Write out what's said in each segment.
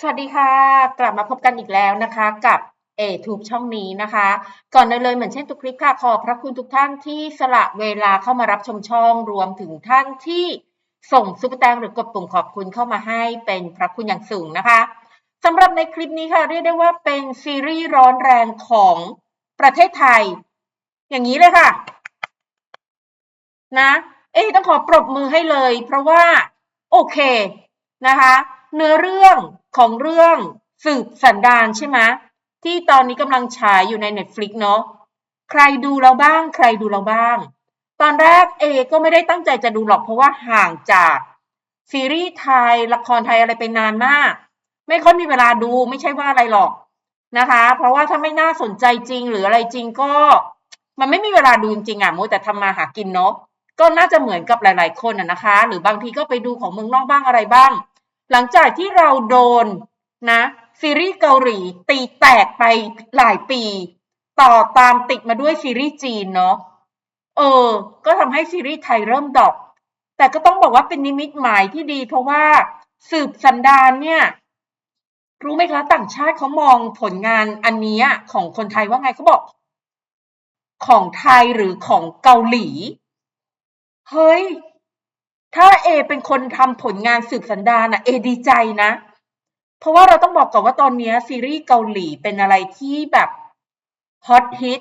สวัสดีค่ะ กลับมาพบกันอีกแล้วนะคะกับเอทูบช่องนี้นะคะ ก่อนเลยเหมือนเช่นทุกคลิปค่ะขอบพระคุณทุกท่านที่สละเวลาเข้ามารับชมช่องรวมถึงท่านที่ส่งซุปเปอร์แตงหรือกดปุ่มขอบคุณเข้ามาให้เป็นพระคุณอย่างสูงนะคะสำหรับในคลิปนี้ค่ะเรียกได้ว่าเป็นซีรีส์ร้อนแรงของประเทศไทย อย่างนี้เลยค่ะ นะ เอ๊ต้องขอปรบมือให้เลย เพราะว่าโอเคนะคะ เนื้อเรื่องของเรื่องสืบสันดานใช่ไหมที่ตอนนี้กำลังฉายอยู่ใน Netflix เนาะใครดูเราบ้าง ใครดูเราบ้าง ตอนแรกเอก็ไม่ได้ตั้งใจจะดูหรอกเพราะว่าห่างจากซีรีส์ไทยละครไทยอะไรไปนานมาก ไม่ค่อยมีเวลาดูไม่ใช่ว่าอะไรหรอกนะคะ เพราะว่าถ้าไม่น่าสนใจจริงหรืออะไรจริงก็ มันไม่มีเวลาดูจริงอะมัวแต่ทำมาหากินเนาะก็น่าจะเหมือนกับหลาย ๆ คนอะนะคะ หรือบางทีก็ไปดูของเมืองนอกบ้างอะไรบ้าง หลังจากที่เราโดนนะซีรีส์เกาหลีตีแตกไปหลายปี ต่อตามติดมาด้วยซีรีส์จีนเนาะเออ ก็ทำให้ซีรีส์ไทยเริ่มดอปแต่ก็ต้องบอกว่าเป็นนิมิตหมายที่ดีเพราะว่าสืบสันดานเนี่ย รู้ไหมคะต่างชาติเขามองผลงานอันนี้ของคนไทยว่าไงเขาบอก ของไทยหรือของเกาหลี เฮ้ย ถ้าเอเป็นคนทำผลงานสืบสันดานอะเอดีใจนะ เพราะว่าเราต้องบอกก่อนว่าตอนนี้ซีรีส์เกาหลีเป็นอะไรที่แบบฮอตฮิต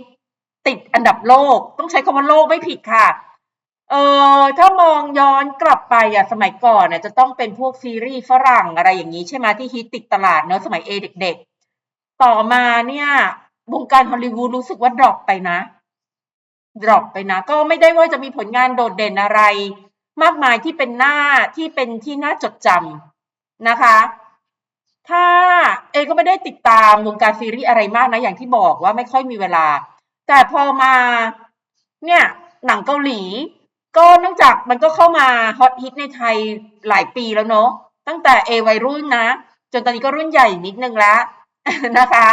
ติดอันดับโลก ต้องใช้คำว่าโลกไม่ผิดค่ะ เออถ้ามองย้อนกลับไปอะสมัยก่อนเนี่ยจะต้องเป็นพวกซีรีส์ฝรั่งอะไรอย่างนี้ใช่ไหมที่ฮิตติดตลาดเนอะสมัยเอเด็ก ๆ ต่อมาเนี่ยวงการฮอลลีวูดรู้สึกว่าดรอปไปนะดรอปไปนะ ก็ไม่ได้ว่าจะมีผลงานโดดเด่นอะไร มากมายที่เป็นหน้าที่เป็นที่น่าจดจำนะคะ ถ้าเอก็ไม่ได้ติดตามวงการซีรีส์อะไรมากนะ อย่างที่บอกว่าไม่ค่อยมีเวลา แต่พอมาเนี่ยหนังเกาหลี ก็เนื่องจากมันก็เข้ามาฮอตฮิตในไทยหลายปีแล้วเนาะตั้งแต่เอวัยรุ่นนะ จนตอนนี้ก็รุ่นใหญ่นิดนึงแล้วนะคะ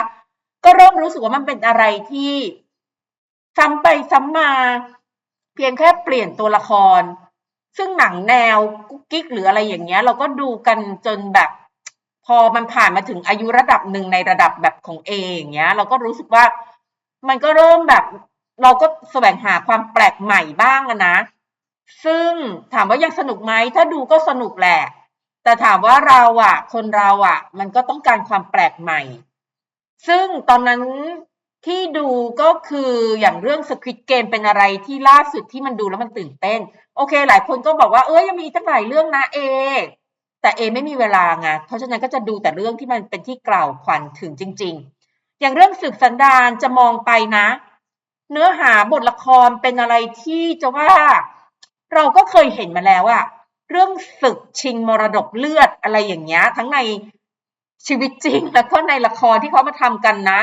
ก็เริ่มรู้สึกว่ามันเป็นอะไรที่ซ้ำไปซ้ำมา เพียงแค่เปลี่ยนตัวละคร ซึ่งหนังแนวกุ๊กกิ๊กหรืออะไรอย่างเงี้ย เราก็ดูกันจนแบบ พอมันผ่านมาถึงอายุระดับหนึ่งในระดับแบบของเออย่างเงี้ย เราก็รู้สึกว่ามันก็เริ่มแบบเราก็แสวงหาความแปลกใหม่บ้างนะ ซึ่งถามว่ายังสนุกไหมถ้าดูก็สนุกแหละ แต่ถามว่าเราอะคนเราอะมันก็ต้องการความแปลกใหม่ ซึ่งตอนนั้นที่ดูก็คืออย่างเรื่อง Squid Game เป็นอะไรที่ล่าสุดที่มันดูแล้วมันตื่นเต้น โอเค หลายคนก็บอกว่าเอ้ยยังมีตั้งหลายเรื่องนะเอแต่เอไม่มีเวลาไงเพราะฉะนั้นก็จะดูแต่เรื่องที่มันเป็นที่กล่าวขวัญถึงจริง ๆ อย่างเรื่องสืบสันดานจะมองไปนะ เนื้อหาบทละครเป็นอะไรที่จะว่าเราก็เคยเห็นมาแล้วอะเรื่องศึกชิงมรดกเลือดอะไรอย่างเงี้ยทั้งในชีวิตจริงแล้วก็ในละครที่เขามาทำกันนะ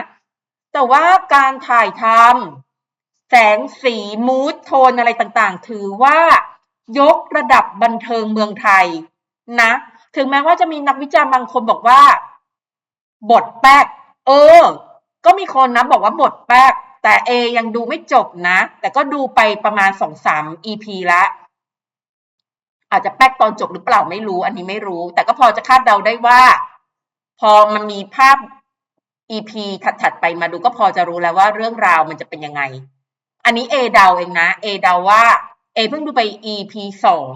แต่ว่าการถ่ายทำ แสงสีมูดโทนอะไรต่างๆ ถือว่ายกระดับบันเทิงเมืองไทยนะ ถึงแม้ว่าจะมีนักวิจารณ์บางคนบอกว่า บทแป๊กเออ ก็มีคนนะบอกว่าบทแป๊กแต่เอยังดูไม่จบนะ แต่ก็ดูไปประมาณสองสาม EP ละอาจจะแป๊กตอนจบหรือเปล่าไม่รู้ อันนี้ไม่รู้ แต่ก็พอจะคาดเดาได้ว่า พอมันมีภาพ EP ถัดๆไปมาดูก็พอจะรู้แล้วว่าเรื่องราวมันจะเป็นยังไง อันนี้เอเดาเองนะเอเดาว่าเอเพิ่งดูไป EP สอง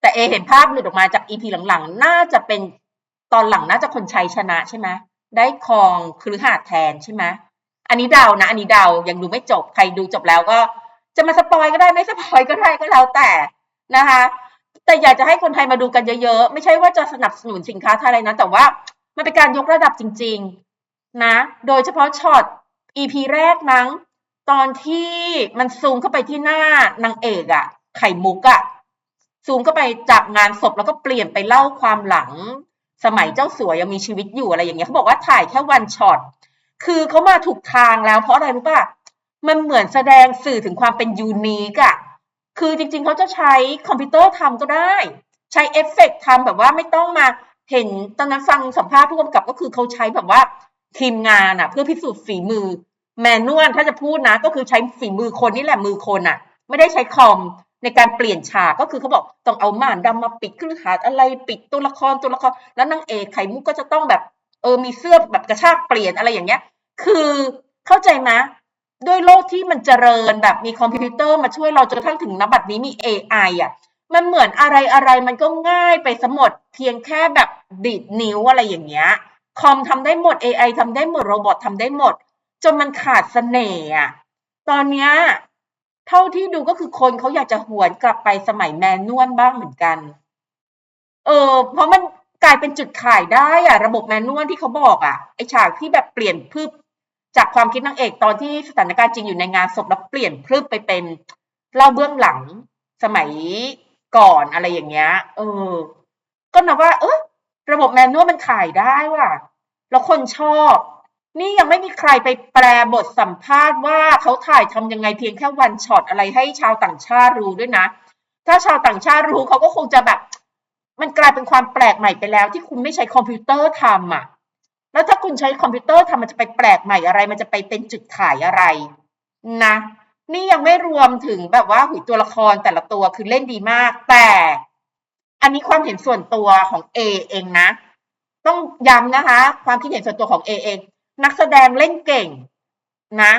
แต่เอเห็นภาพหลุดออกมาจาก EP หลังๆ น่าจะเป็นตอนหลังน่าจะคนชัยชนะใช่ไหมได้ครองคฤหาสน์แทนใช่ไหมอันนี้เดานะ อันนี้เดายังดูไม่จบใครดูจบแล้วก็จะมาสปอยก็ได้ไม่สปอยก็ได้ก็แล้วแต่นะคะ แต่อยากจะให้คนไทยมาดูกันเยอะๆ ไม่ใช่ว่าจะสนับสนุนสินค้าไทยอะไรนะ แต่ว่ามันเป็นการยกระดับจริง ๆ นะ โดยเฉพาะช็อต EP แรกมั้ง ตอนที่มันซูมเข้าไปที่หน้านางเอกอะไข่มุกอะซูมเข้าไปจากงานศพแล้วก็เปลี่ยนไปเล่าความหลัง สมัยเจ้าสัวยังมีชีวิตอยู่อะไรอย่างเงี้ยเขาบอกว่าถ่ายแค่วันช็อตคือเขามาถูกทางแล้วเพราะอะไรรู้ป่ะมันเหมือนแสดงสื่อถึงความเป็นยูนิคอะคือจริงๆเขาจะใช้คอมพิวเตอร์ทำก็ได้ ใช้เอฟเฟกต์ทำแบบว่าไม่ต้องมาเห็นตอนนั้นฟังสัมภาษณ์ผู้กำกับก็คือเขาใช้แบบว่าทีมงานอะเพื่อพิสูจน์ฝีมือ แมนนวลถ้าจะพูดนะ ก็คือใช้ฝีมือคนนี่แหละมือคนอะไม่ได้ใช้คอมในการเปลี่ยนฉากก็คือเขาบอกต้องเอาม่านดำมาปิดคลื่นหาอะไรปิดตัวละครตัวละคร แล้วนางเอกไข่มุกก็จะต้องแบบ เออมีเสื้อแบบกระชากเปลี่ยนอะไรอย่างเงี้ย คือเข้าใจไหมด้วยโลกที่มันเจริญแบบมีคอมพิวเตอร์มาช่วยเราจนกระทั่งถึงนบัดนี้มี AI อะ มันเหมือนอะไรอะไรมันก็ง่ายไปสมดเพียงแค่แบบดีดนิ้วอะไรอย่างเงี้ยคอมทำได้หมด AI ทำได้หมดโรบอททำได้หมด จนมันขาดเสน่ห์อะตอนเนี้ยเท่าที่ดูก็คือคนเขาอยากจะหวนกลับไปสมัยแมนนวลบ้างเหมือนกัน เออ เพราะมันกลายเป็นจุดขายได้อะระบบแมนนวลที่เขาบอกอะไอฉากที่แบบเปลี่ยนพึบจากความคิดนางเอกตอนที่สถานการณ์จริงอยู่ในงานศพแล้วเปลี่ยนพึบไปเป็นเล่าเบื้องหลังสมัยก่อนอะไรอย่างเงี้ย เออ ก็นับว่า เออระบบแมนนวลมันขายได้ว่ะ แล้วคนชอบ นี่ยังไม่มีใครไปแปลบทสัมภาษณ์ว่าเขาถ่ายทำยังไงเพียงแค่วันช็อตอะไรให้ชาวต่างชาติรู้ด้วยนะ ถ้าชาวต่างชาติรู้เขาก็คงจะแบบ มันกลายเป็นความแปลกใหม่ไปแล้ว ที่คุณไม่ใช้คอมพิวเตอร์ทำอะ แล้วถ้าคุณใช้คอมพิวเตอร์ทำมันจะไปแปลกใหม่อะไร มันจะไปเป็นจุดขายอะไร นะ นี่ยังไม่รวมถึงแบบว่าหุยตัวละครแต่ละตัวคือเล่นดีมาก แต่ อันนี้ความเห็นส่วนตัวของเอเองนะ ต้องย้ำนะคะ ความคิดเห็นส่วนตัวของเอเอง นักแสดงเล่นเก่งนะ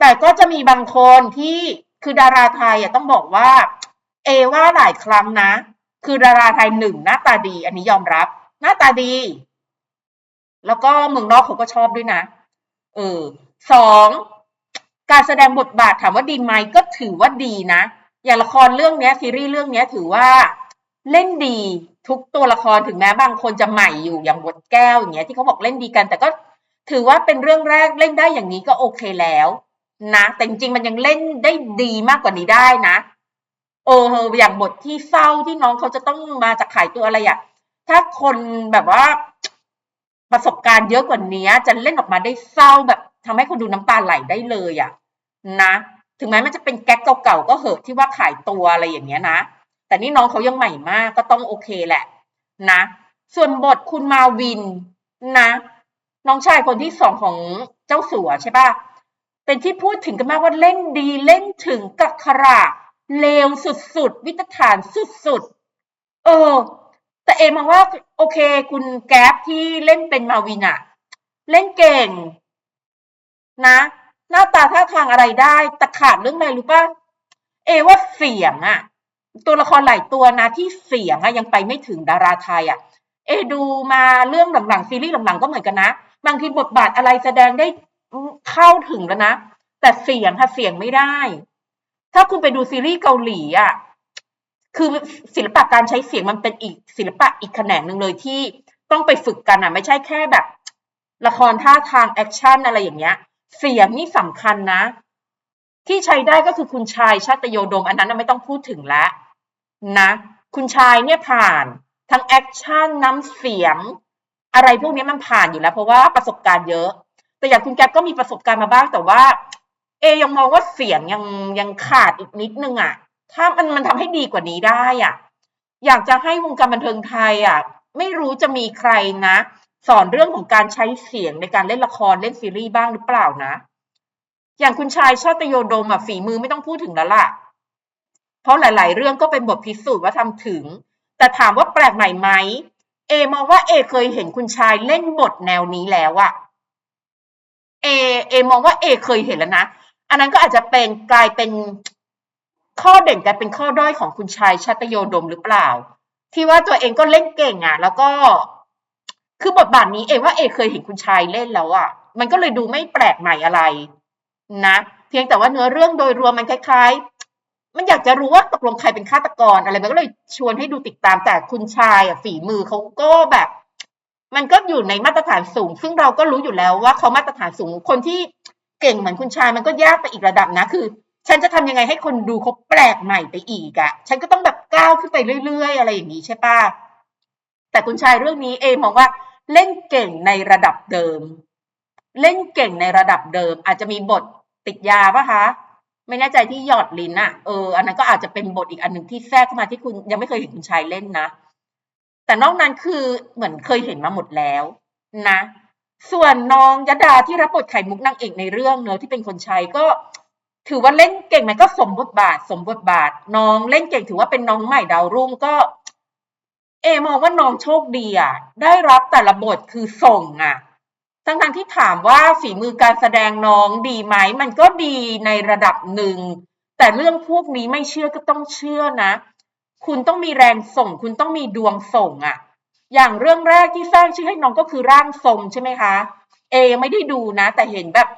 แต่ก็จะมีบางคนที่คือดาราไทยอะต้องบอกว่า เอว่าหลายครั้งนะ คือดาราไทยหนึ่งหน้าตาดี อันนี้ยอมรับ หน้าตาดี แล้วก็เมืองนอกเขาก็ชอบด้วยนะ เออสองการแสดงบทบาทถามว่าดีไหมก็ถือว่าดีนะ อย่างละครเรื่องนี้ซีรีส์เรื่องนี้ถือว่าเล่นดีทุกตัวละครถึงแม้บางคนจะใหม่อยู่อย่างบทแก้วอย่างเงี้ยที่เขาบอกเล่นดีกัน แต่ก็ ถือว่าเป็นเรื่องแรกเล่นได้อย่างนี้ก็โอเคแล้วนะแต่จริงๆมันยังเล่นได้ดีมากกว่านี้ได้นะเอออย่างบทที่เศร้าที่น้องเขาจะต้องมาจากขายตัวอะไรอะ่ะถ้าคนแบบว่าประสบการณ์เยอะกว่านี้จะเล่นออกมาได้เศร้าแบบทำให้คนดูน้ำตาไหลได้เลยอะ่ะนะ ถึงแม้มันจะเป็นแก๊กเก่าๆก็เหอะที่ว่าขายตัวอะไรอย่างเงี้ยนะ แต่นี่น้องเขายังใหม่มากก็ต้องโอเคแหละนะ ส่วนบทคุณมาวินนะ น้องชายคนที่สองของเจ้าสัวใช่ปะเป็นที่พูดถึงกันมากว่าเล่นดีเล่นถึงกักขระเลวสุดๆ วิตฐานสุดๆ เออ แต่เอมองว่า โอเค คุณแก๊ปที่เล่นเป็นมาวินอะเล่นเก่ง นะ หน้าตาท่าทางอะไรได้ แต่ขาดเรื่องอะไรรู้ป่ะ เอว่าเสียงอะตัวละครหลายตัวนะที่เสียงอะยังไปไม่ถึงดาราไทยอะเอดูมาเรื่องหลังๆซีรีส์หลังๆก็เหมือนกันนะ บางทีบทบาทอะไรแสดงได้เข้าถึงแล้วนะ แต่เสียงค่ะเสียงไม่ได้ ถ้าคุณไปดูซีรีส์เกาหลีอะคือศิลปะการใช้เสียงมันเป็นอีกศิลปะอีกแขนงหนึ่งเลยที่ต้องไปฝึกกันอะ ไม่ใช่แค่แบบ ละครท่าทางแอคชั่นอะไรอย่างเงี้ย เสียงนี่สำคัญนะ ที่ใช้ได้ก็คือคุณชายชาตโยดม อันนั้นไม่ต้องพูดถึงแล้วนะ คุณชายเนี่ยผ่าน ทั้งแอคชั่นน้ำเสียง อะไรพวกนี้มันผ่านอยู่แล้ว เพราะว่าประสบการณ์เยอะ แต่อย่างคุณแก๊ปก็มีประสบการณ์มาบ้าง แต่ว่า เอยังมองว่าเสียงยังยังขาดอีกนิดนึงอะ ถ้ามันมันทำให้ดีกว่านี้ได้อะ อยากจะให้วงการบันเทิงไทยอะ ไม่รู้จะมีใครนะ สอนเรื่องของการใช้เสียงในการเล่นละครเล่นซีรีส์บ้างหรือเปล่านะ อย่างคุณชายชาตโยดมอะฝีมือไม่ต้องพูดถึงแล้วล่ะ เพราะหลาย ๆ เรื่องก็เป็นบทพิสูจน์ว่าทำถึง แต่ถามว่าแปลกใหม่ไหม เอมองว่าเอเคยเห็นคุณชายเล่นบทแนวนี้แล้วอะเอเอมองว่าเอเคยเห็นแล้วนะ อันนั้นก็อาจจะเป็นกลายเป็นข้อเด่นกลายเป็นข้อด้อยของคุณชายชาตโยดมหรือเปล่า ที่ว่าตัวเองก็เล่นเก่งอะแล้วก็คือบทบาทนี้เอว่าเอเคยเห็นคุณชายเล่นแล้วอะมันก็เลยดูไม่แปลกใหม่อะไร นะ เพียงแต่ว่าเนื้อเรื่องโดยรวมมันคล้ายๆ มันอยากจะรู้ว่าตกลงใครเป็นฆาตกรอะไรมันก็เลยชวนให้ดูติดตามแต่คุณชายอะฝีมือเขาก็แบบ มันก็อยู่ในมาตรฐานสูง ซึ่งเราก็รู้อยู่แล้วว่าเขามาตรฐานสูงคนที่เก่งเหมือนคุณชายมันก็ยากไปอีกระดับนะคือ ฉันจะทำยังไงให้คนดูเขาแปลกใหม่ไปอีกอะ่ะฉันก็ต้องแบบก้าวขึ้นไปเรื่อยๆ อะไรอย่างนี้ใช่ปะแต่คุณชายเรื่องนี้เอมองว่าเล่นเก่งในระดับเดิม เล่นเก่งในระดับเดิม อาจจะมีบทติดยาปะคะ ไม่แน่ใจที่หยอดลิ้นอะเอออันนั้นก็อาจจะเป็นบทอีกอันหนึ่งที่แทรกเข้ามาที่คุณยังไม่เคยเห็นคุณชายเล่นนะ แต่นอกนั้นคือเหมือนเคยเห็นมาหมดแล้วนะ ส่วนน้องยดาที่รับบทไข่มุกนางเอกในเรื่องเนอะที่เป็นคนชายก็ ถือว่าเล่นเก่งไหมก็สมบทบาท สมบทบาท น้องเล่นเก่งถือว่าเป็นน้องใหม่ดาวรุ่งก็ เอมองว่าน้องโชคดีอะได้รับแต่ละบทคือส่งอะ ทั้งทที่ถามว่าฝีมือการแสดงน้องดีไหม มันก็ดีในระดับหนึ่ง แต่เรื่องพวกนี้ไม่เชื่อก็ต้องเชื่อนะ คุณต้องมีแรงส่ง คุณต้องมีดวงส่งอะอย่างเรื่องแรกที่สร้างชื่อให้น้องก็คือร่างทรงใช่ไหมคะ เอไม่ได้ดูนะ แต่เห็นแบบ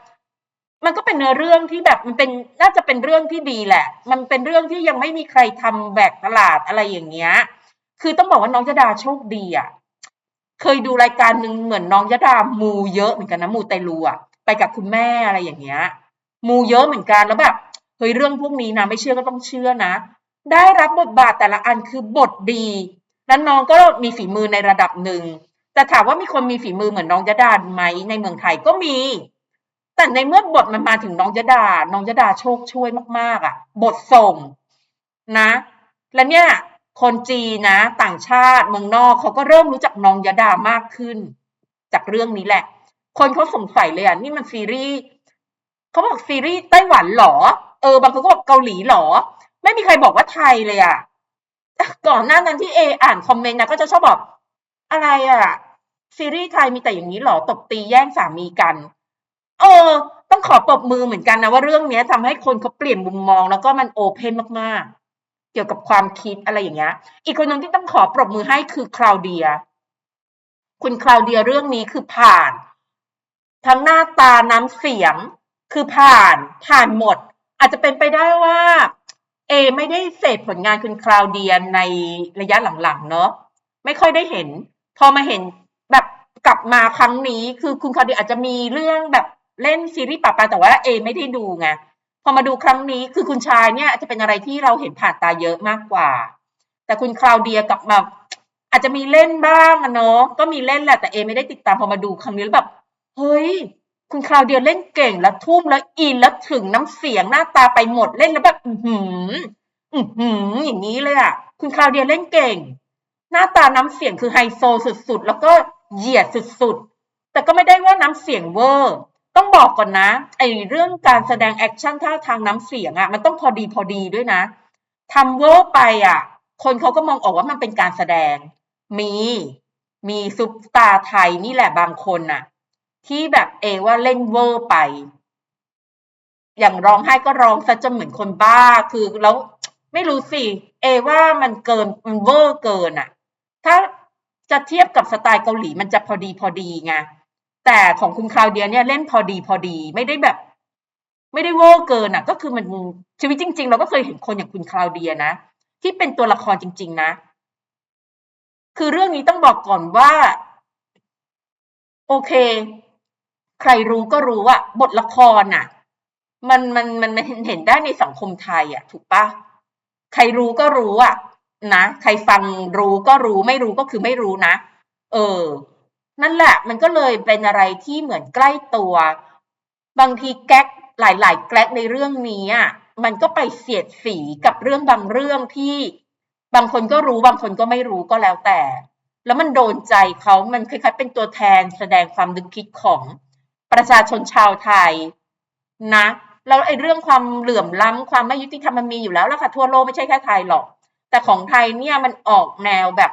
มันก็เป็นเนื้อเรื่องที่แบบมันเป็นน่าจะเป็นเรื่องที่ดีแหละ มันเป็นเรื่องที่ยังไม่มีใครทำแบกตลาดอะไรอย่างเงี้ย คือต้องบอกว่าน้องยดาโชคดีอะ เคยดูรายการหนึ่งเหมือนน้องยะดามูเยอะเหมือนกันนะมูไตลูอะไปกับคุณแม่อะไรอย่างเงี้ย มูเยอะเหมือนกันแล้วแบบเฮ้ยเรื่องพวกนี้นะไม่เชื่อก็ต้องเชื่อนะ ได้รับบทบาทแต่ละอันคือบทดีแล้วน้องก็มีฝีมือในระดับหนึ่งแต่ถามว่ามีคนมีฝีมือเหมือนน้องยะดาไหมในเมืองไทยก็มี แต่ในเมื่อบทมันมาถึงน้องยะดา น้องยะดาโชคช่วยมากๆอะ บทส่งนะ แล้วเนี่ย คนจีนนะ ต่างชาติเมืองนอกเขาก็เริ่มรู้จักน้องยดามากขึ้น จากเรื่องนี้แหละ คนเขาสงสัยเลยอะนี่มันซีรีส์เขาบอกซีรีส์ไต้หวันหรอ เออบางคนก็บอกเกาหลีหรอ ไม่มีใครบอกว่าไทยเลยอะก่อนหน้านั้นที่เออ่านคอมเมนต์นะก็จะชอบบอกอะไรอะซีรีส์ไทยมีแต่อย่างนี้หรอตบตีแย่งสามีกัน เออ ต้องขอปรบมือเหมือนกันนะว่าเรื่องนี้ทำให้คนเขาเปลี่ยนมุมมองแล้วก็มันโอเพนมากๆ เกี่ยวกับความคิดอะไรอย่างเงี้ย อีกคนหนึ่งที่ต้องขอปรบมือให้คือคลาวเดีย คุณคลาวเดียเรื่องนี้คือผ่าน ทั้งหน้าตาน้ำเสียง คือผ่าน ผ่านหมด อาจจะเป็นไปได้ว่า เอ ไม่ได้เสพผลงานคุณคลาวเดียในระยะหลังๆเนอะไม่ค่อยได้เห็น พอมาเห็นแบบกลับมาครั้งนี้ คือคุณคลาวเดียอาจจะมีเรื่องแบบเล่นซีรีส์ปะปาแต่ว่าเอ ไม่ได้ดูไง พอมาดูครั้งนี้คือคุณชายเนี่ยจะเป็นอะไรที่เราเห็นผ่านตาเยอะมากกว่า แต่คุณคลาวเดียกลับมาอาจจะมีเล่นบ้างอะเนาะก็มีเล่นแหละแต่เอไม่ได้ติดตามพอมาดูครั้งนี้แล้วแบบเฮ้ย คุณคลาวเดียเล่นเก่งแล้วทุ่มแล้วอินแล้วถึงน้ำเสียงหน้าตาไปหมดเล่นแล้วแบบอือหืออือหืออย่างนี้เลยอะคุณคลาวเดียเล่นเก่ง หน้าตาน้ำเสียงคือไฮโซสุดๆ แล้วก็เหยียดสุดๆ แต่ก็ไม่ได้ว่าน้ำเสียงเวอร์ ต้องบอกก่อนนะไอเรื่องการแสดงแอคชั่นท่าทางน้ำเสียงอะมันต้องพอดีพอดีด้วยนะทำเวอร์ไปอะคนเขาก็มองออกว่ามันเป็นการแสดง มีมีซุปตาไทยนี่แหละบางคนน่ะ ที่แบบเอว่าเล่นเวอร์ไป อย่างร้องไห้ก็ร้องซะจนเหมือนคนบ้าคือแล้วไม่รู้สิเอว่ามันเกินมันเวอร์เกินอะ ถ้าจะเทียบกับสไตล์เกาหลีมันจะพอดีพอดีไง แต่ของคุณคลาวเดียเนี่ยเล่นพอดีพอดีไม่ได้แบบ ไม่ได้เวอร์เกินอะ ก็คือมันชีวิตจริง ๆ เราก็เคยเห็นคนอย่างคุณคลาวเดียนะ ที่เป็นตัวละครจริง ๆ นะ คือเรื่องนี้ต้องบอกก่อนว่า โอเค ใครรู้ก็รู้ว่าบทละครน่ะ มันมันมันมันเห็นได้ในสังคมไทย อะ ถูกปะใครรู้ก็รู้อะนะใครฟังรู้ก็รู้ไม่รู้ก็คือไม่รู้นะ เออ นั่นแหละมันก็เลยเป็นอะไรที่เหมือนใกล้ตัว บางทีแก๊กหลาย ๆ แก๊กในเรื่องนี้อะมันก็ไปเสียดสีกับเรื่องบางเรื่องที่บางคนก็รู้บางคนก็ไม่รู้ก็แล้วแต่ แล้วมันโดนใจเขามันคล้ายๆเป็นตัวแทนแสดงความนึกคิดของประชาชนชาวไทยนะแล้วไอ้เรื่องความเหลื่อมล้ำความไม่ยุติธรรมมันมีอยู่แล้วล้วค่ะทั่วโลกไม่ใช่แค่ไทยหรอก แต่ของไทยเนี่ยมันออกแนวแบบ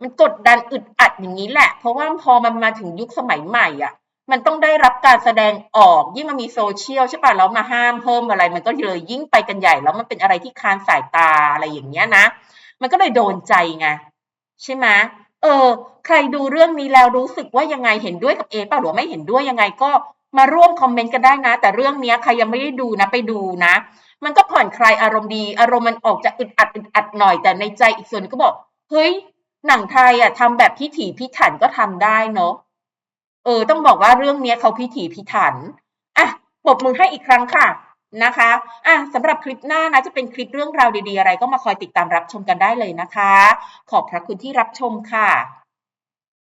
มันกดดันอึดอัดอย่างนี้แหละ เพราะว่าพอมันมาถึงยุคสมัยใหม่อะ มันต้องได้รับการแสดงออก ยิ่งมันมีโซเชียลใช่ป่ะแล้วมาห้ามเพิ่มอะไร มันก็เลยยิ่งไปกันใหญ่ แล้วมันเป็นอะไรที่คานสายตาอะไรอย่างเงี้ยนะ มันก็เลยโดนใจไงใช่ไหมเออ ใครดูเรื่องนี้แล้วรู้สึกว่ายังไงเห็นด้วยกับเอป่ะหรือไม่เห็นด้วยยังไงก็มาร่วมคอมเมนต์กันได้นะ แต่เรื่องนี้ใครยังไม่ได้ดูนะไปดูนะ มันก็ผ่อนคลายอารมณ์ดี อารมณ์มันออกจะอึดอัดอึดอัดหน่อยแต่ในใจอีกส่วนก็บอกเฮ้ย หนังไทยอะทำแบบพิถีพิถันก็ทำได้เนาะเออ ต้องบอกว่าเรื่องนี้เขาพิถีพิถันอะปรบมือให้อีกครั้งค่ะนะคะอะสำหรับคลิปหน้านะจะเป็นคลิปเรื่องราวดีๆอะไร ก็มาคอยติดตามรับชมกันได้เลยนะคะ ขอบพระคุณที่รับชมค่ะ